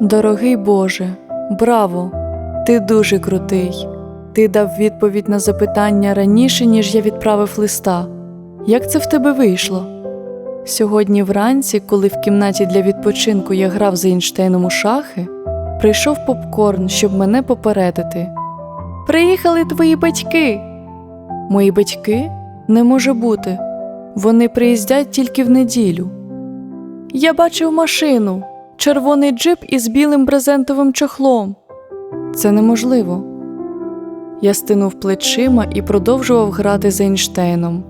Дорогий Боже, браво! Ти дуже крутий. Ти дав відповідь на запитання раніше, ніж я відправив листа. Як це в тебе вийшло? Сьогодні вранці, коли в кімнаті для відпочинку я грав за Ейнштейном у шахи, прийшов попкорн, щоб мене попередити. Приїхали твої батьки. Мої батьки? Не може бути. Вони приїздять тільки в неділю. Я бачив машину, червоний джип із білим брезентовим чохлом. Це неможливо. Я стинув плечима і продовжував грати з Ейнштейном.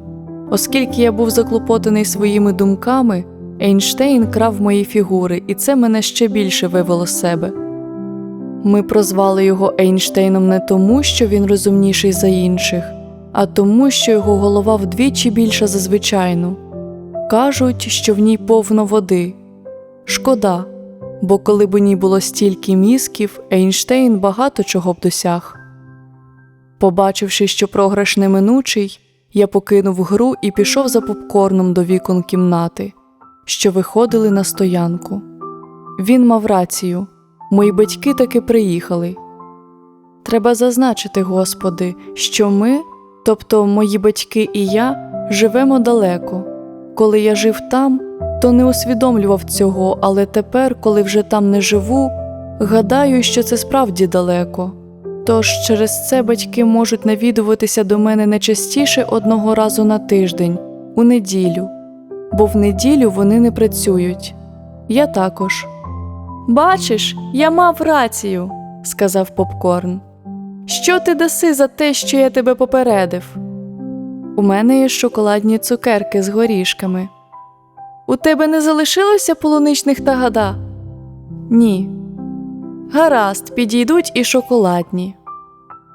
Оскільки я був заклопотаний своїми думками, Ейнштейн крав мої фігури, і це мене ще більше вивело з себе. Ми прозвали його Ейнштейном не тому, що він розумніший за інших, а тому, що його голова вдвічі більша за звичайну. Кажуть, що в ній повно води. Шкода, бо коли б у ній було стільки мізків, Ейнштейн багато чого б досяг. Побачивши, що програш неминучий, я покинув гру і пішов за попкорном до вікон кімнати, що виходили на стоянку. Він мав рацію мої батьки таки приїхали. Треба зазначити, Господи, що ми, тобто мої батьки і я, живемо далеко. Коли я жив там, то не усвідомлював цього, але тепер, коли вже там не живу, гадаю, що це справді далеко. Тож через це батьки можуть навідуватися до мене не частіше одного разу на тиждень, у неділю, бо в неділю вони не працюють. Я також. Бачиш, я мав рацію, сказав попкорн. Що ти даси за те, що я тебе попередив? У мене є шоколадні цукерки з горішками. У тебе не залишилося полуничних тагада? Ні. Гаразд, підійдуть і шоколадні.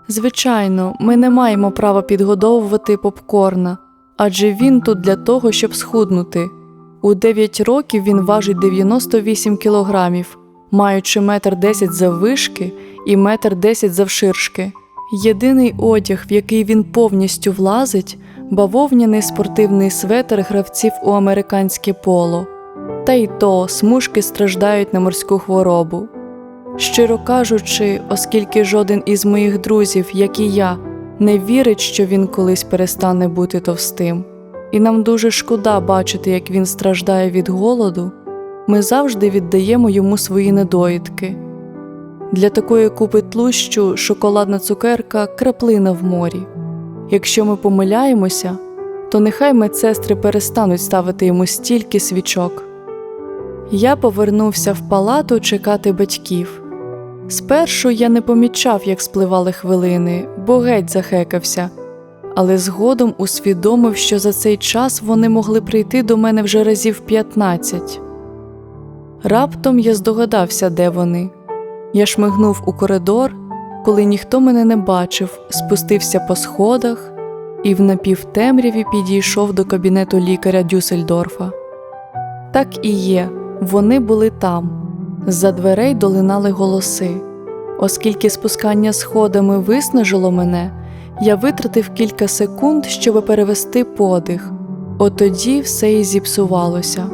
Звичайно, ми не маємо права підгодовувати попкорна, адже він тут для того, щоб схуднути. У 9 років він важить 98 кілограмів, маючи метр десять заввишки і метр десять завширшки. Єдиний одяг, в який він повністю влазить, бавовняний спортивний светр гравців у американське поло. Та й то смужки страждають на морську хворобу. Щиро кажучи, оскільки жоден із моїх друзів, як і я, не вірить, що він колись перестане бути товстим, і нам дуже шкода бачити, як він страждає від голоду, ми завжди віддаємо йому свої недоїдки. Для такої купи тлущу шоколадна цукерка краплина в морі. Якщо ми помиляємося, то нехай медсестри перестануть ставити йому стільки свічок. Я повернувся в палату чекати батьків. Спершу я не помічав, як спливали хвилини, бо геть захекався, але згодом усвідомив, що за цей час вони могли прийти до мене вже разів 15. Раптом я здогадався, де вони. Я шмигнув у коридор, коли ніхто мене не бачив, спустився по сходах і в напівтемряві підійшов до кабінету лікаря Дюссельдорфа. Так і є, вони були там. З-за дверей долинали голоси. Оскільки спускання сходами виснажило мене, я витратив кілька секунд, щоб перевести подих. От тоді все і зіпсувалося.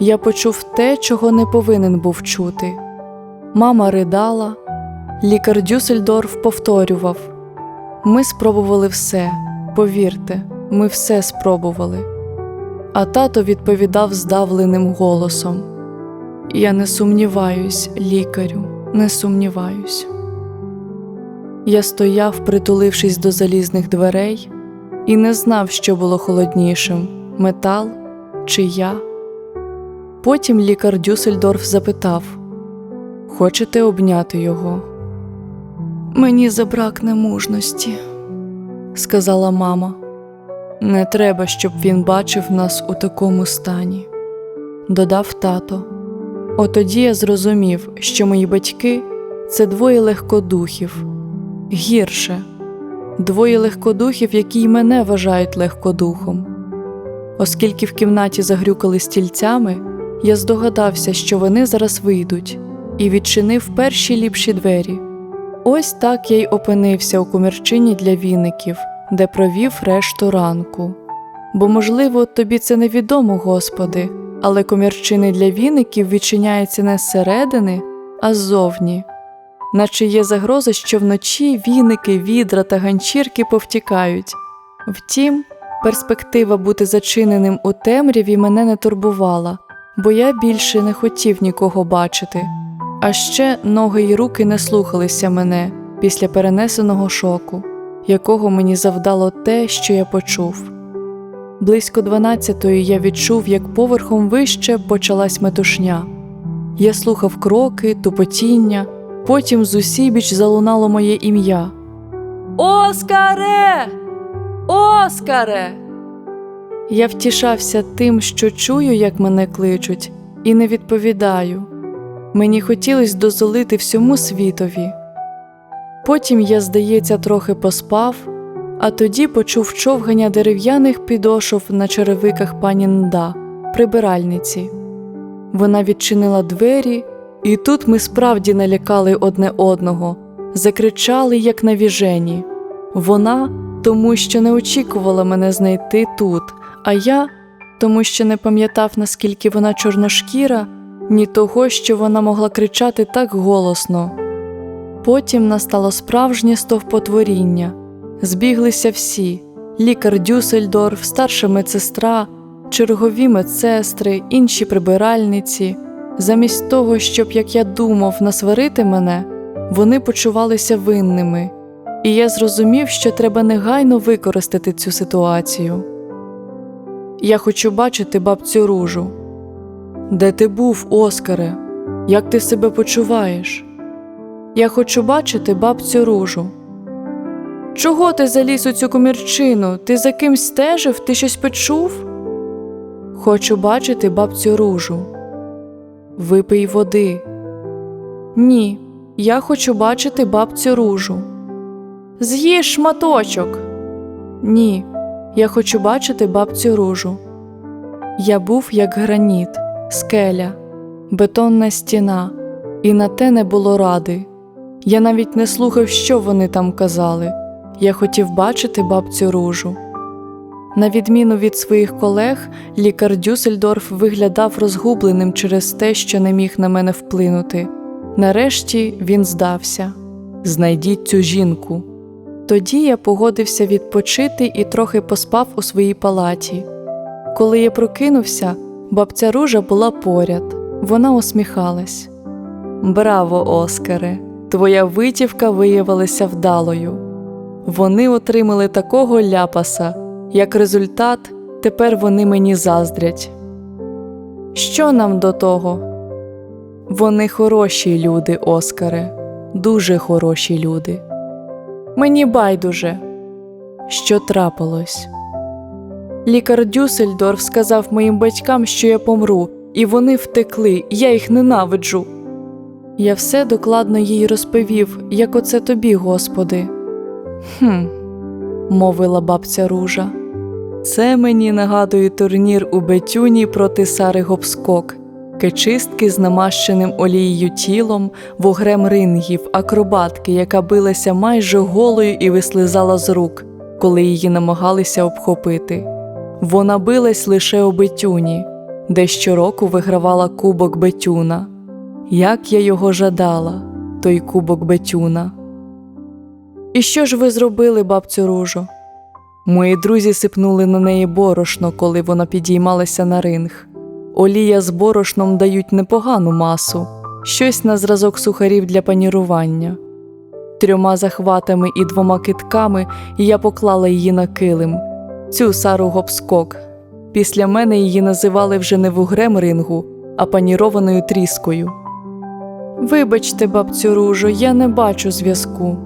Я почув те, чого не повинен був чути. Мама ридала, лікар Дюссельдорф повторював: Ми спробували все, повірте, ми все спробували. А тато відповідав здавленим голосом: Я не сумніваюсь, лікарю, не сумніваюсь. Я стояв, притулившись до залізних дверей, і не знав, що було холоднішим метал чи я. Потім лікар Дюссельдорф запитав Хочете обняти його? Мені забракне мужності, сказала мама. Не треба, щоб він бачив нас у такому стані, додав тато. Отоді я зрозумів, що мої батьки це двоє легкодухів, гірше, двоє легкодухів, які й мене вважають легкодухом. Оскільки в кімнаті загрюкали стільцями, я здогадався, що вони зараз вийдуть, і відчинив перші ліпші двері. Ось так я й опинився у комірчині для віників, де провів решту ранку. Бо, можливо, тобі це невідомо, Господи, але комірчини для віників відчиняються не зсередини, а ззовні. Наче є загроза, що вночі віники, відра та ганчірки повтікають. Втім, перспектива бути зачиненим у темряві мене не турбувала, бо я більше не хотів нікого бачити. А ще ноги й руки не слухалися мене після перенесеного шоку, якого мені завдало те, що я почув. Близько дванадцятої я відчув, як поверхом вище почалась метушня. Я слухав кроки, тупотіння, потім з усібіч залунало моє ім'я. Оскаре! Оскаре! Я втішався тим, що чую, як мене кличуть, і не відповідаю. Мені хотілося дозволити всьому світові. Потім я, здається, трохи поспав, а тоді почув човгання дерев'яних підошов на черевиках пані Нда, прибиральниці. Вона відчинила двері, і тут ми справді налякали одне одного, закричали, як навіжені. Вона, тому що не очікувала мене знайти тут, а я, тому що не пам'ятав, наскільки вона чорношкіра, ні того, що вона могла кричати так голосно. Потім настало справжнє стовпотворіння. Збіглися всі: лікар Дюссельдорф, старша медсестра, чергові медсестри, інші прибиральниці. Замість того, щоб, як я думав, насварити мене, вони почувалися винними, і я зрозумів, що треба негайно використати цю ситуацію. Я хочу бачити бабцю ружу. Де ти був, Оскаре? Як ти себе почуваєш? Я хочу бачити бабцю ружу. Чого ти заліз у цю комірчину? Ти за кимсь стежив, ти щось почув? Хочу бачити бабцю ружу. Випий води. Ні, я хочу бачити бабцю ружу. З'їж шматочок. Ні, я хочу бачити бабцю ружу. Я був як граніт, скеля, бетонна стіна, і на те не було ради. Я навіть не слухав, що вони там казали. Я хотів бачити бабцю ружу. На відміну від своїх колег, лікар Дюссельдорф виглядав розгубленим через те, що не міг на мене вплинути. Нарешті він здався знайдіть цю жінку. Тоді я погодився відпочити і трохи поспав у своїй палаті. Коли я прокинувся, бабця ружа була поряд, вона усміхалась. Браво, Оскаре! Твоя витівка виявилася вдалою. Вони отримали такого ляпаса. Як результат, тепер вони мені заздрять. Що нам до того? Вони хороші люди, Оскаре, дуже хороші люди. Мені байдуже, що трапилось. Лікар Дюссельдорф сказав моїм батькам, що я помру, і вони втекли, я їх ненавиджу. Я все докладно їй розповів, як оце тобі, Господи. Хм, мовила бабця ружа. Це мені нагадує турнір у Бетюні проти Сари Гопскок, кичистки з намащеним олією тілом, вогрем рингів, акробатки, яка билася майже голою і вислизала з рук, коли її намагалися обхопити. Вона билась лише у Бетюні, де щороку вигравала кубок Бетюна. Як я його жадала, той кубок Бетюна. І що ж ви зробили, бабцю ружу? Мої друзі сипнули на неї борошно, коли вона підіймалася на ринг. Олія з борошном дають непогану масу, щось на зразок сухарів для панірування. Трьома захватами і двома китками я поклала її на килим, цю Сару Гопскок. Після мене її називали вже не вугрем рингу, а панірованою тріскою. Вибачте, бабцю ружо, я не бачу зв'язку.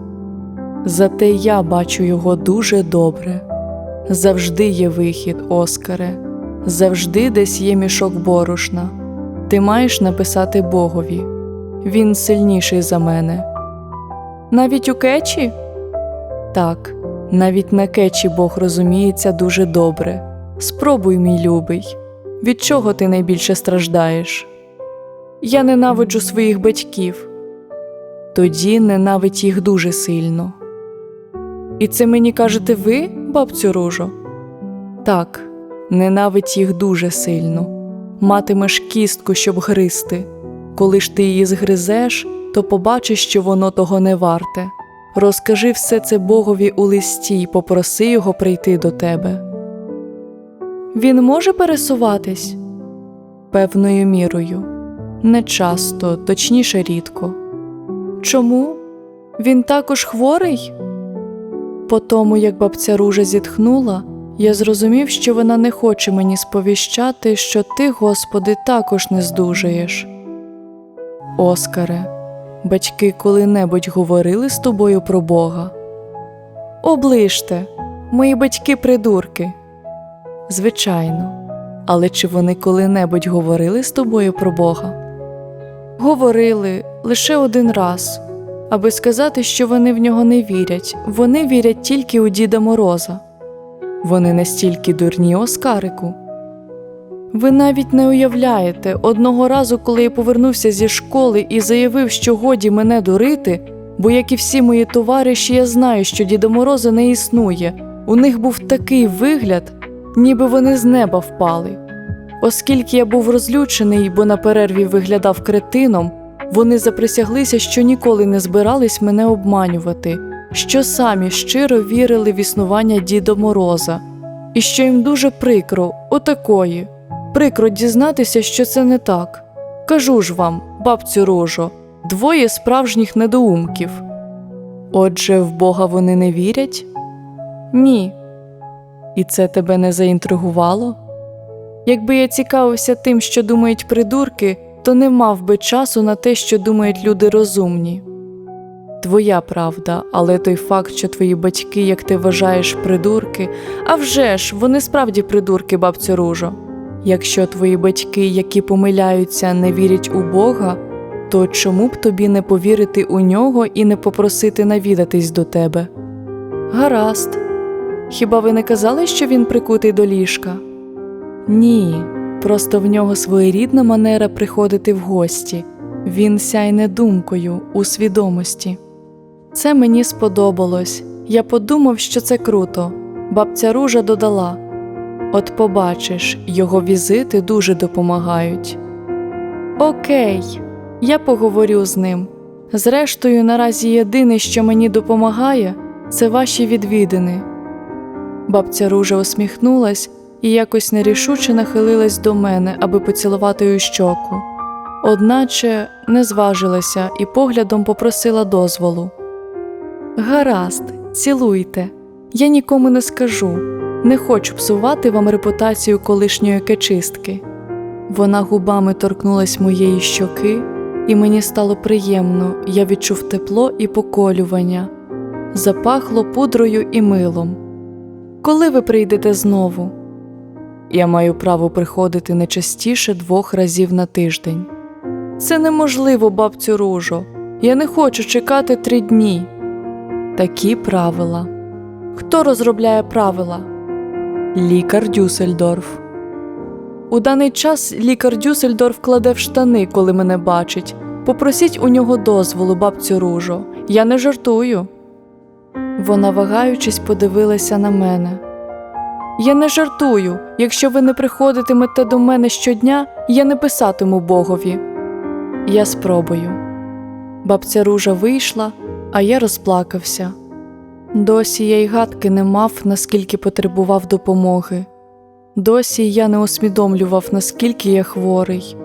Зате я бачу його дуже добре. Завжди є вихід, Оскаре, завжди десь є мішок борошна. Ти маєш написати Богові. Він сильніший за мене. Навіть у кечі? Так, навіть на кечі Бог розуміється дуже добре. Спробуй, мій любий, від чого ти найбільше страждаєш? Я ненавиджу своїх батьків. Тоді ненавидь їх дуже сильно. І це мені кажете ви, бабцю ружо? Так, ненавидь їх дуже сильно. Матимеш кістку, щоб гризти. Коли ж ти її згризеш, то побачиш, що воно того не варте. Розкажи все це Богові у листі й попроси його прийти до тебе. Він може пересуватись? Певною мірою. Не часто, точніше рідко. Чому? Він також хворий? По тому, як бабця ружа зітхнула, я зрозумів, що вона не хоче мені сповіщати, що ти, Господи, також не здужаєш. Оскаре, батьки коли-небудь говорили з тобою про Бога? Оближте, мої батьки придурки. Звичайно, але чи вони коли-небудь говорили з тобою про Бога? Говорили лише один раз, аби сказати, що вони в нього не вірять, вони вірять тільки у Діда Мороза. Вони настільки дурні, Оскарику. Ви навіть не уявляєте, одного разу, коли я повернувся зі школи і заявив, що годі мене дурити, бо, як і всі мої товариші, я знаю, що Діда Мороза не існує. У них був такий вигляд, ніби вони з неба впали. Оскільки я був розлючений, бо на перерві виглядав кретином, вони заприсяглися, що ніколи не збирались мене обманювати, що самі щиро вірили в існування Діда Мороза, і що їм дуже прикро, отакої. Прикро дізнатися, що це не так. Кажу ж вам, бабцю рожо, двоє справжніх недоумків. Отже, в Бога вони не вірять? Ні. І це тебе не заінтригувало? Якби я цікавився тим, що думають придурки, то не мав би часу на те, що думають люди розумні. Твоя правда, але той факт, що твої батьки, як ти вважаєш, придурки, а вже ж, вони справді придурки, бабцю ружо. Якщо твої батьки, які помиляються, не вірять у Бога, то чому б тобі не повірити у нього і не попросити навідатись до тебе? Гаразд. Хіба ви не казали, що він прикутий до ліжка? Ні, просто в нього своєрідна манера приходити в гості. Він сяйне думкою у свідомості. Це мені сподобалось. Я подумав, що це круто. Бабця ружа додала. От побачиш, його візити дуже допомагають. Окей, я поговорю з ним. Зрештою, наразі єдине, що мені допомагає, це ваші відвідини. Бабця ружа усміхнулась і якось нерішуче нахилилась до мене, аби поцілувати у щоку. Одначе не зважилася і поглядом попросила дозволу. Гаразд, цілуйте, я нікому не скажу. Не хочу псувати вам репутацію колишньої кечистки. Вона губами торкнулась моєї щоки, і мені стало приємно, я відчув тепло і поколювання, запахло пудрою і милом. Коли ви прийдете знову? Я маю право приходити не частіше двох разів на тиждень. Це неможливо, бабцю ружо. Я не хочу чекати три дні. Такі правила. Хто розробляє правила? Лікар Дюссельдорф. У даний час лікар Дюссельдорф кладе в штани, коли мене бачить. Попросіть у нього дозволу, бабцю ружо. Я не жартую. Вона, вагаючись, подивилася на мене. Я не жартую. Якщо ви не приходитимете до мене щодня, я не писатиму Богові. Я спробую. Бабця ружа вийшла, а я розплакався. Досі я й гадки не мав, наскільки потребував допомоги. Досі я не усвідомлював, наскільки я хворий.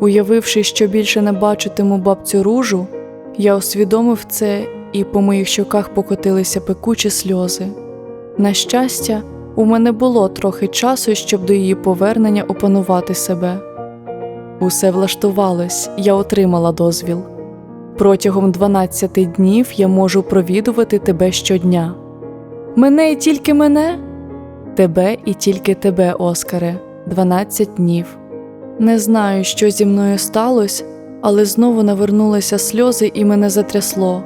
Уявивши, що більше не бачитиму бабцю ружу, я усвідомив це, і по моїх щоках покотилися пекучі сльози. На щастя, у мене було трохи часу, щоб до її повернення опанувати себе. Усе влаштувалось, я отримала дозвіл. Протягом 12 днів я можу провідувати тебе щодня. Мене і тільки мене? Тебе і тільки тебе, Оскаре, 12 днів. Не знаю, що зі мною сталося, але знову навернулися сльози і мене затрясло.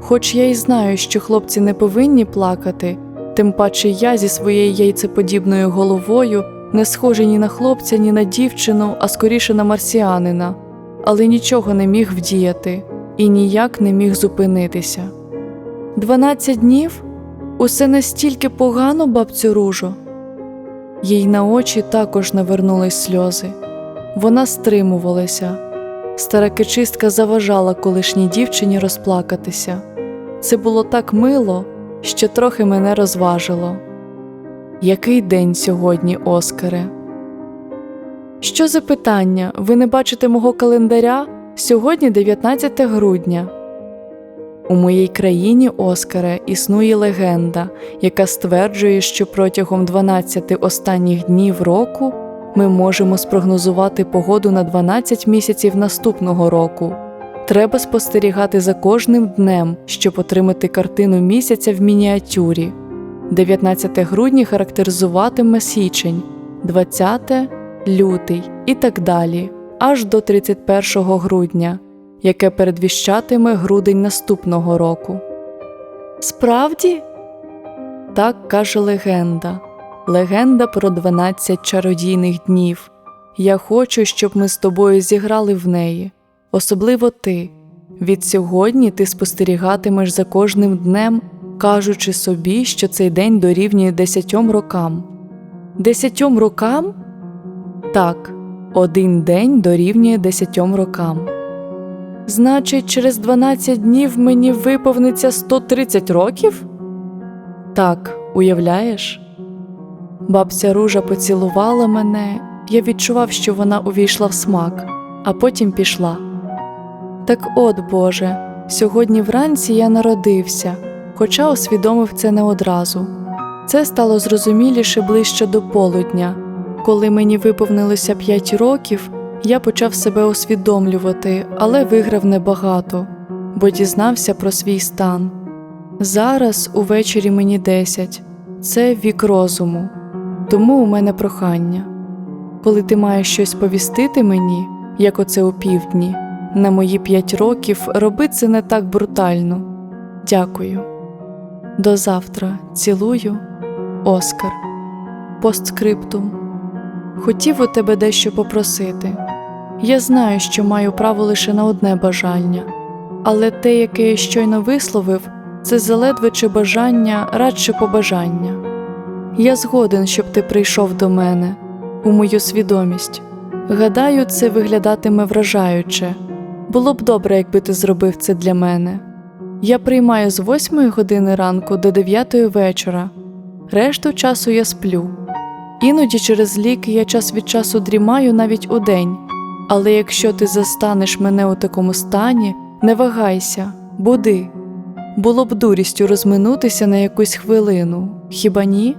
Хоч я й знаю, що хлопці не повинні плакати, тим паче я зі своєю яйцеподібною головою не схожий ні на хлопця, ні на дівчину, а скоріше на марсіанина, але нічого не міг вдіяти і ніяк не міг зупинитися. Дванадцять днів усе настільки погано, бабцю ружо. Їй на очі також навернулись сльози. Вона стримувалася. Стара кичистка заважала колишній дівчині розплакатися. Це було так мило, що трохи мене розважило. Який день сьогодні, Оскаре? Що за питання? Ви не бачите мого календаря? Сьогодні 19 грудня. У моїй країні, Оскаре, існує легенда, яка стверджує, що протягом 12 останніх днів року ми можемо спрогнозувати погоду на 12 місяців наступного року. Треба спостерігати за кожним днем, щоб отримати картину місяця в мініатюрі. 19 грудня характеризуватиме січень, 20 лютий і так далі, аж до 31 грудня, яке передвіщатиме грудень наступного року. Справді? Так каже легенда. Легенда про 12 чародійних днів. Я хочу, щоб ми з тобою зіграли в неї, особливо ти. Від сьогодні ти спостерігатимеш за кожним днем, кажучи собі, що цей день дорівнює десятьом рокам. Десятьом рокам? Так, один день дорівнює десятьом рокам. Значить, через 12 днів мені виповниться 130 років? Так, уявляєш? Бабця ружа поцілувала мене, я відчував, що вона увійшла в смак, а потім пішла. Так от, Боже, сьогодні вранці я народився, хоча усвідомив це не одразу. Це стало зрозуміліше ближче до полудня. Коли мені виповнилося п'ять років, я почав себе усвідомлювати, але виграв небагато, бо дізнався про свій стан. Зараз увечері мені десять це вік розуму, тому у мене прохання. Коли ти маєш щось повістити мені, як оце у півдні, на мої п'ять років роби це не так брутально. Дякую. До завтра цілую, Оскар. Постскриптум. Хотів у тебе дещо попросити. Я знаю, що маю право лише на одне бажання, але те, яке я щойно висловив, це заледве чи бажання, радше побажання. Я згоден, щоб ти прийшов до мене, у мою свідомість. Гадаю, це виглядатиме вражаюче. Було б добре, якби ти зробив це для мене. Я приймаю з 8 години ранку до 9 вечора. Решту часу я сплю. Іноді через ліки я час від часу дрімаю навіть у день. Але якщо ти застанеш мене у такому стані, не вагайся, буди. Було б дурістю розминутися на якусь хвилину, хіба ні?